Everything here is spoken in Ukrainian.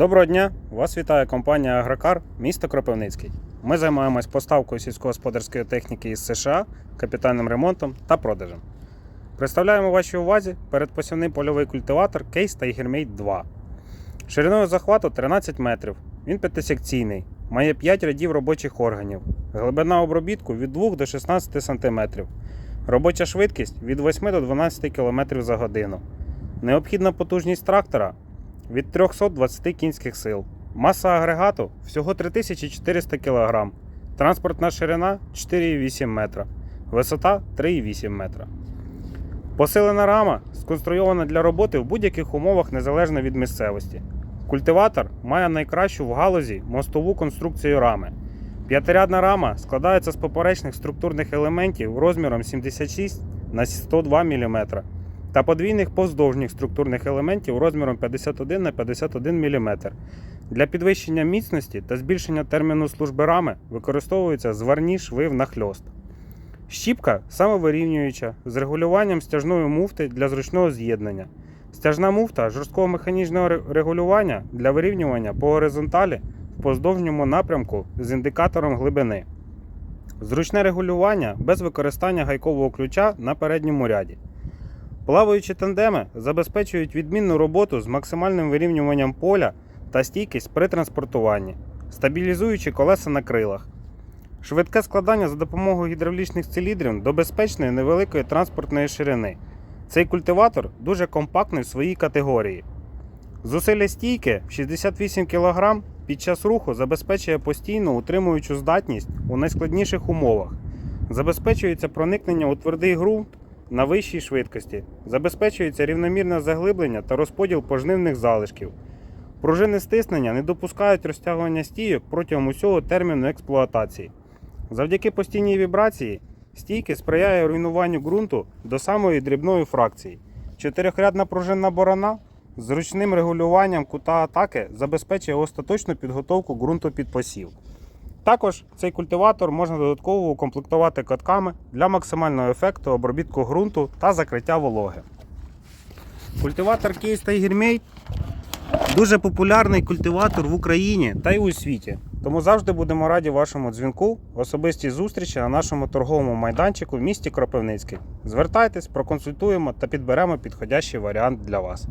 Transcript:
Доброго дня! Вас вітає компанія Агрокар, місто Кропивницький. Ми займаємось поставкою сільськогосподарської техніки із США, капітальним ремонтом та продажем. Представляємо вашій увазі передпосівний польовий культиватор Tiger Mate 2. Шириною захвату 13 метрів. Він п'ятисекційний, має 5 рядів робочих органів. Глибина обробітку від 2 до 16 см. Робоча швидкість від 8 до 12 км за годину. Необхідна потужність трактора від 320 кінських сил. Маса агрегату всього 3400 кг. Транспортна ширина 4,8 метра. Висота 3,8 метра. Посилена рама сконструйована для роботи в будь-яких умовах незалежно від місцевості. Культиватор має найкращу в галузі мостову конструкцію рами. П'ятирядна рама складається з поперечних структурних елементів розміром 76 на 102 мм та подвійних повздовжніх структурних елементів розміром 51 на 51 мм. Для підвищення міцності та збільшення терміну служби рами використовуються зварні шви внахльост. Щіпка самовирівнююча з регулюванням стяжної муфти для зручного з'єднання. Стяжна муфта жорсткого механічного регулювання для вирівнювання по горизонталі в поздовжньому напрямку з індикатором глибини. Зручне регулювання без використання гайкового ключа на передньому ряді. Плаваючі тандеми забезпечують відмінну роботу з максимальним вирівнюванням поля та стійкість при транспортуванні, стабілізуючи колеса на крилах. Швидке складання за допомогою гідравлічних циліндрів до безпечної невеликої транспортної ширини. Цей культиватор дуже компактний в своїй категорії. Зусилля стійки в 68 кг під час руху забезпечує постійну утримуючу здатність у найскладніших умовах. Забезпечується проникнення у твердий ґрунт на вищій швидкості. Забезпечується рівномірне заглиблення та розподіл пожнивних залишків. Пружини стиснення не допускають розтягування стійок протягом усього терміну експлуатації. Завдяки постійній вібрації стійки сприяє руйнуванню ґрунту до самої дрібної фракції. Чотирьохрядна пружинна борона з зручним регулюванням кута атаки забезпечує остаточну підготовку ґрунту під посів. Також цей культиватор можна додатково укомплектувати катками для максимального ефекту обробітку ґрунту та закриття вологи. Культиватор Tiger Mate дуже популярний культиватор в Україні та й у світі. Тому завжди будемо раді вашому дзвінку, особистій зустрічі на нашому торговому майданчику в місті Кропивницький. Звертайтесь, проконсультуємо та підберемо підходящий варіант для вас.